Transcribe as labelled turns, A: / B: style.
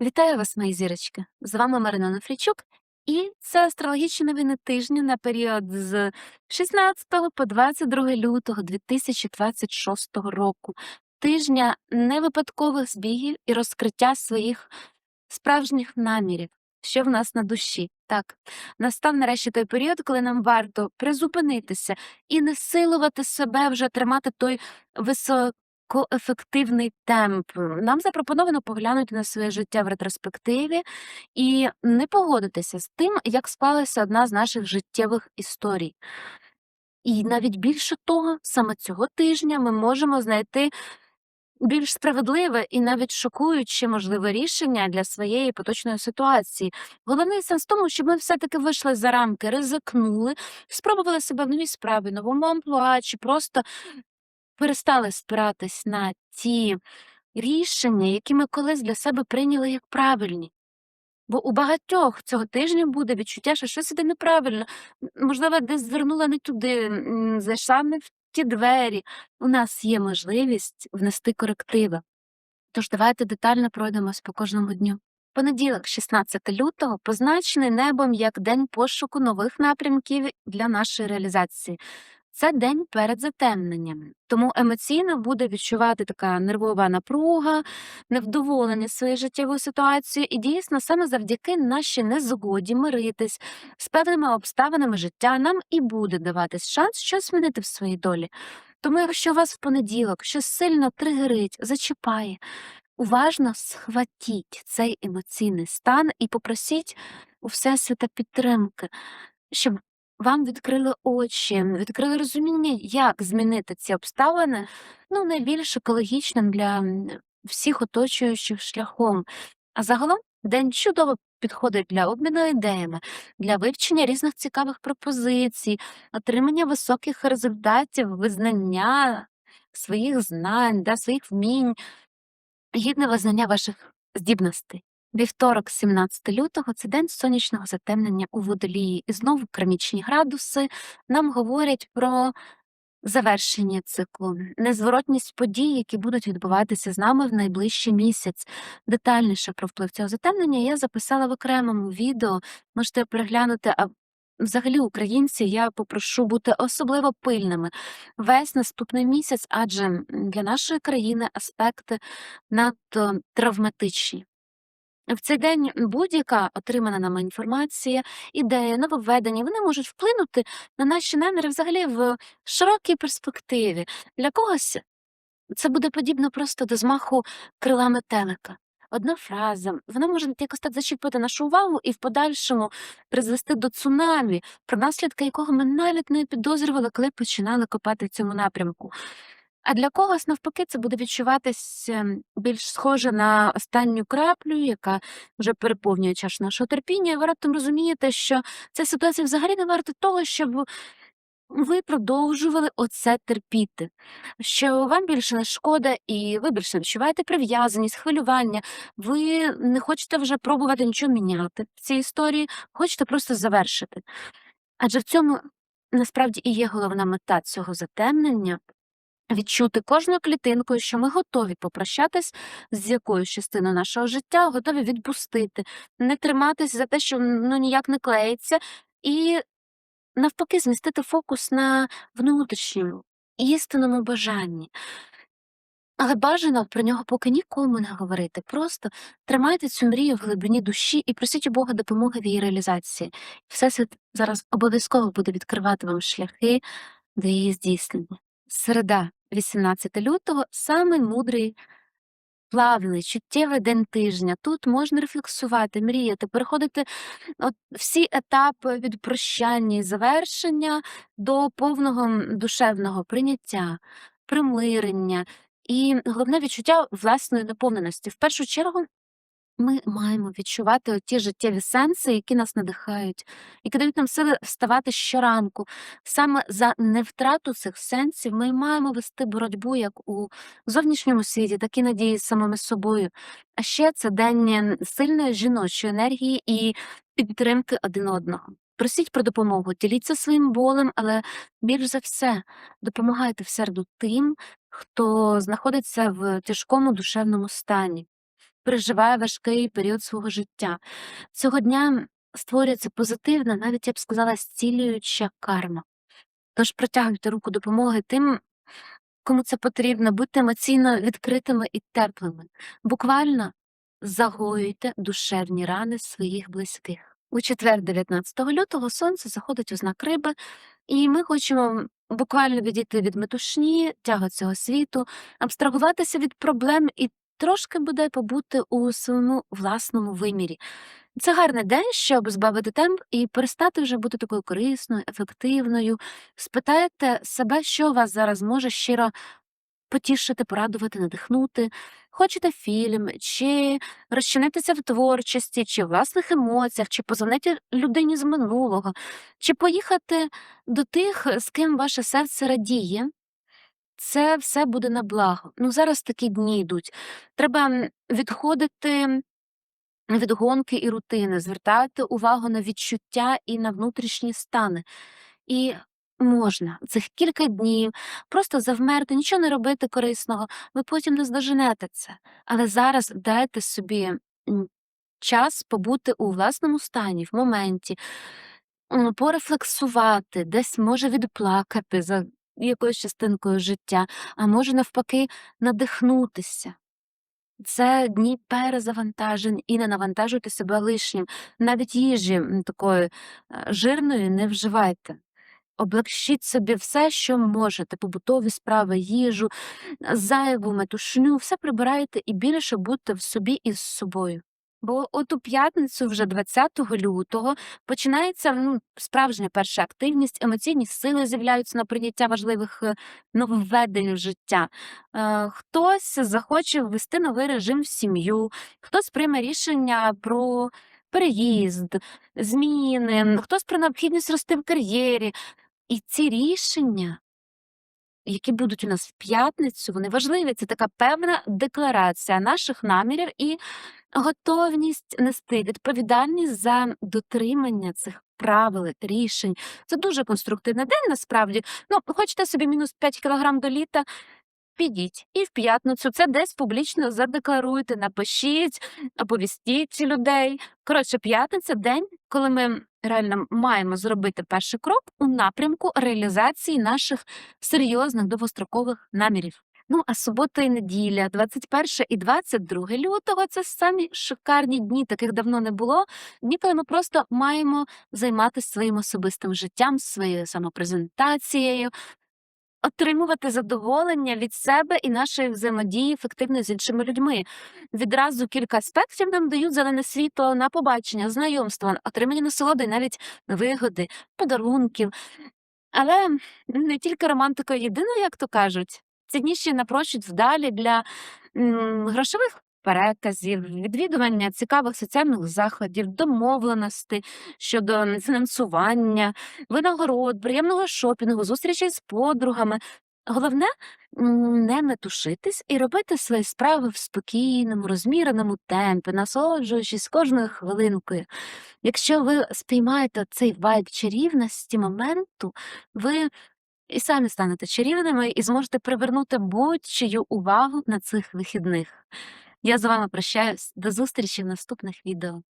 A: Вітаю вас, мої зірочки! З вами Марина Нафрічук, і це астрологічні новини тижня на період з 16 по 22 лютого 2026 року. Тижня невипадкових збігів і розкриття своїх справжніх намірів, що в нас на душі. Так, настав нарешті той період, коли нам варто призупинитися і не силувати себе вже тримати той високоефективний темп. Нам запропоновано поглянути на своє життя в ретроспективі і не погодитися з тим, як склалася одна з наших життєвих історій. І навіть більше того, саме цього тижня ми можемо знайти більш справедливе і навіть шокуюче можливе рішення для своєї поточної ситуації. Головний сенс в тому, щоб ми все-таки вийшли за рамки, ризикнули, спробували себе в новій справі, новому амплуа, чи просто перестали спиратись на ті рішення, які ми колись для себе прийняли як правильні. Бо у багатьох цього тижня буде відчуття, що щось іде неправильно, можливо, десь звернула не туди, зайшла не в ті двері. У нас є можливість внести корективи. Тож давайте детально пройдемось по кожному дню. Понеділок, 16 лютого, позначений небом як день пошуку нових напрямків для нашої реалізації. Це день перед затемненням, тому емоційно буде відчувати така нервова напруга, невдоволення своєю життєвою ситуацією, і дійсно саме завдяки нашій незгоді миритись з певними обставинами життя нам і буде даватись шанс щось змінити в своїй долі. Тому, якщо вас в понеділок щось сильно тригерить, зачіпає, уважно схватіть цей емоційний стан і попросіть у Всесвіта підтримки, щоб вам відкрили очі, відкрили розуміння, як змінити ці обставини ну, найбільш екологічним для всіх оточуючих шляхом. А загалом день чудово підходить для обміну ідеями, для вивчення різних цікавих пропозицій, отримання високих результатів, визнання своїх знань, да, своїх вмінь, гідне визнання ваших здібностей. Вівторок, 17 лютого, це день сонячного затемнення у водолії. І знову кермічні градуси нам говорять про завершення циклу, незворотність подій, які будуть відбуватися з нами в найближчий місяць. Детальніше про вплив цього затемнення я записала в окремому відео. Можете переглянути. Взагалі, українці, я попрошу бути особливо пильними весь наступний місяць, адже для нашої країни аспекти надто травматичні. В цей день будь-яка отримана нами інформація, ідея, нововведення, вони можуть вплинути на наші наміри взагалі в широкій перспективі. Для когось це буде подібно просто до змаху крила метелика. Одна фраза, вона може якось так зачепити нашу увагу і в подальшому призвести до цунамі, про наслідки якого ми навіть не підозрювали, коли починали копати в цьому напрямку. А для когось, навпаки, це буде відчуватись ем, більш схоже на останню краплю, яка вже переповнює чашу нашого терпіння. І ви раптом розумієте, що ця ситуація взагалі не варта того, щоб ви продовжували оце терпіти, що вам більше не шкода, і ви більше відчуваєте прив'язаність, хвилювання. Ви не хочете вже пробувати нічого міняти в цій історії, хочете просто завершити. Адже в цьому насправді і є головна мета цього затемнення відчути кожною клітинкою, що ми готові попрощатись з якоюсь частиною нашого життя, готові відпустити, не триматись за те, що ну ніяк не клеїться, і навпаки змістити фокус на внутрішньому, істинному бажанні. Але бажано про нього поки нікому не говорити. Просто тримайте цю мрію в глибині душі і просіть у Бога допомоги в її реалізації. Всесвіт зараз обов'язково буде відкривати вам шляхи до її здійснення. Середа, 18 лютого, самий мудрий, плавний, чуттєвий день тижня. Тут можна рефлексувати, мріяти, переходити от всі етапи від прощання і завершення до повного душевного прийняття, примирення і головне відчуття власної наповненості. В першу чергу ми маємо відчувати ті життєві сенси, які нас надихають, які дають нам сили вставати щоранку. Саме за невтрату цих сенсів ми маємо вести боротьбу як у зовнішньому світі, так і надії з самими собою. А ще це день сильної жіночої енергії і підтримки один одного. Просіть про допомогу, діліться своїм болем, але більш за все допомагайте всерду тим, хто знаходиться в тяжкому душевному стані. Переживає важкий період свого життя. Цього дня створюється позитивна, навіть я б сказала, зцілююча карма. Тож протягуйте руку допомоги тим, кому це потрібно, будьте емоційно відкритими і теплими. Буквально загоюйте душевні рани своїх близьких. У четвер, 19 лютого, сонце заходить у знак риби, і ми хочемо буквально відійти від метушні, тяги цього світу, абстрагуватися від проблем і трошки буде побути у своєму власному вимірі. Це гарний день, щоб збавити темп і перестати вже бути такою корисною, ефективною. Спитайте себе, що вас зараз може щиро потішити, порадувати, надихнути. Хочете фільм, чи розчинитися в творчості, чи в власних емоціях, чи позвонити людині з минулого, чи поїхати до тих, з ким ваше серце радіє. Це все буде на благо. Ну, зараз такі дні йдуть. Треба відходити від гонки і рутини, звертати увагу на відчуття і на внутрішні стани. І можна цих кілька днів просто завмерти, нічого не робити корисного, ви потім не здоженете це. Але зараз дайте собі час побути у власному стані, в моменті, порефлексувати, десь може відплакати якоюсь частинкою життя, а може навпаки надихнутися. Це дні перезавантажень і не навантажуйте себе лишнім. Навіть їжі такої е, жирної не вживайте. Облегшіть собі все, що можете, побутові справи, їжу, зайву метушню, все прибирайте і більше будьте в собі і з собою. Бо от у п'ятницю, вже 20 лютого, починається ну, справжня перша активність, емоційні сили з'являються на прийняття важливих е, нововведень в життя. Е, хтось захоче ввести новий режим в сім'ю, хтось прийме рішення про переїзд, зміни, хтось про необхідність рости в кар'єрі. І ці рішення, які будуть у нас в п'ятницю, вони важливі. Це така певна декларація наших намірів і готовність нести відповідальність за дотримання цих правил, рішень. Це дуже конструктивний день насправді. Ну, хочете собі мінус 5 кілограм до літа. Підіть і в п'ятницю це десь публічно задекларуйте, напишіть, оповістіть людей. Коротше, п'ятниця день, коли ми реально маємо зробити перший крок у напрямку реалізації наших серйозних довгострокових намірів. Ну, а субота і неділя, 21 і 22 лютого це самі шикарні дні, таких давно не було. Дні, коли ми просто маємо займатися своїм особистим життям, своєю самопрезентацією, отримувати задоволення від себе і нашої взаємодії ефективно з іншими людьми. Відразу кілька аспектів нам дають зелене світло на побачення, знайомства, отримання насолоди, навіть вигоди, подарунків. Але не тільки романтика єдина, як то кажуть. цінніші напрочуд вдалі для м, грошових переказів, відвідування цікавих соціальних заходів, домовленостей щодо фінансування, винагород, приємного шопінгу, зустрічей з подругами. Головне не метушитись і робити свої справи в спокійному, розміреному темпі, насолоджуючись кожною хвилинкою. Якщо ви спіймаєте цей вайб чарівності моменту, ви і самі станете чарівними і зможете привернути будь-чию увагу на цих вихідних. Я з вами прощаюсь. До зустрічі в наступних відео.